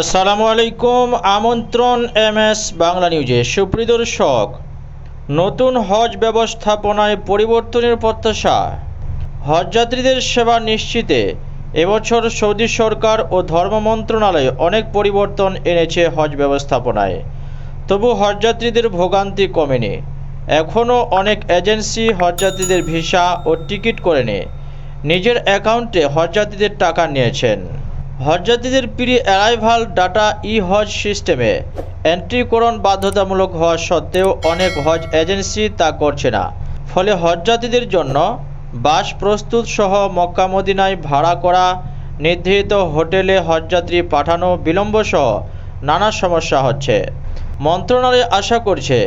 আসসালামু আলাইকুম, আমন্ত্রণ এম এস বাংলা নিউজে। সুপ্রিয় দর্শক, নতুন হজ ব্যবস্থাপনায় পরিবর্তনের প্রত্যাশা। হজযাত্রীদের সেবা নিশ্চিতে এবছর সৌদি সরকার ও ধর্ম মন্ত্রণালয় অনেক পরিবর্তন এনেছে হজ ব্যবস্থাপনায়। তবু হজযাত্রীদের ভোগান্তি কমেনি। এখনও অনেক এজেন্সি হজযাত্রীদের ভিসা ও টিকিট করে নিজের অ্যাকাউন্টে হজযাত্রীদের টাকা নিয়েছেন। হজযাত্রীদের প্রি অ্যারাইভাল ডাটা ই হজ সিস্টেমে এন্ট্রিকরণ বাধ্যতামূলক হওয়া সত্ত্বেও অনেক হজ এজেন্সি তা করছে না। ফলে হজযাত্রীদের জন্য বাস প্রস্তুত সহ মক্কা মদিনায় ভাড়া করা, নির্ধারিত হোটেলে হজযাত্রী পাঠানো বিলম্ব সহ নানা সমস্যা হচ্ছে। মন্ত্রণালয় আশা করছে,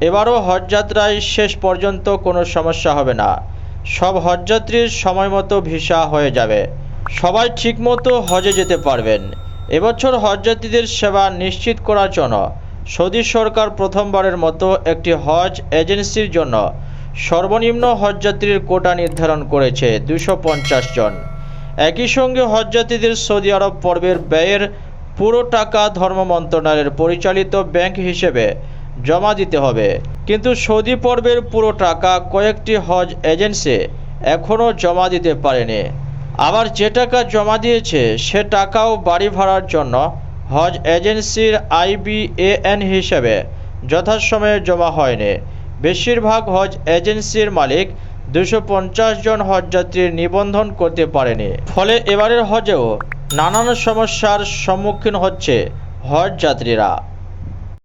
এবারও হজযাত্রায় শেষ পর্যন্ত কোনো সমস্যা হবে না। সব হজযাত্রীর সময় মতো ভিসা হয়ে যাবে। সবাই ঠিকমতো হজে যেতে পারবেন। এবছর হজযাত্রীদের সেবা নিশ্চিত করার জন্য সৌদি সরকার প্রথমবারের মতো একটি হজ এজেন্সির জন্য সর্বনিম্ন হজযাত্রীর কোটা নির্ধারণ করেছে দুশো জন। একই সঙ্গে হজযাত্রীদের সৌদি আরব পর্বের ব্যয়ের পুরো টাকা ধর্ম মন্ত্রণালয়ের পরিচালিত ব্যাংক হিসেবে জমা দিতে হবে। কিন্তু সৌদি পর্বের পুরো টাকা কয়েকটি হজ এজেন্সি এখনও জমা দিতে পারেনি। আবার যে টাকা জমা দিয়েছে, সে টাকাও বাড়ি ভাড়ার জন্য হজ এজেন্সির আইবিএএন হিসেবে যথাসময়ে জমা হয়নি। বেশিরভাগ হজ এজেন্সির মালিক দুশো জন হজযাত্রীর নিবন্ধন করতে পারেনি। ফলে এবারের হজেও নানান সমস্যার সম্মুখীন হচ্ছে হজ যাত্রীরা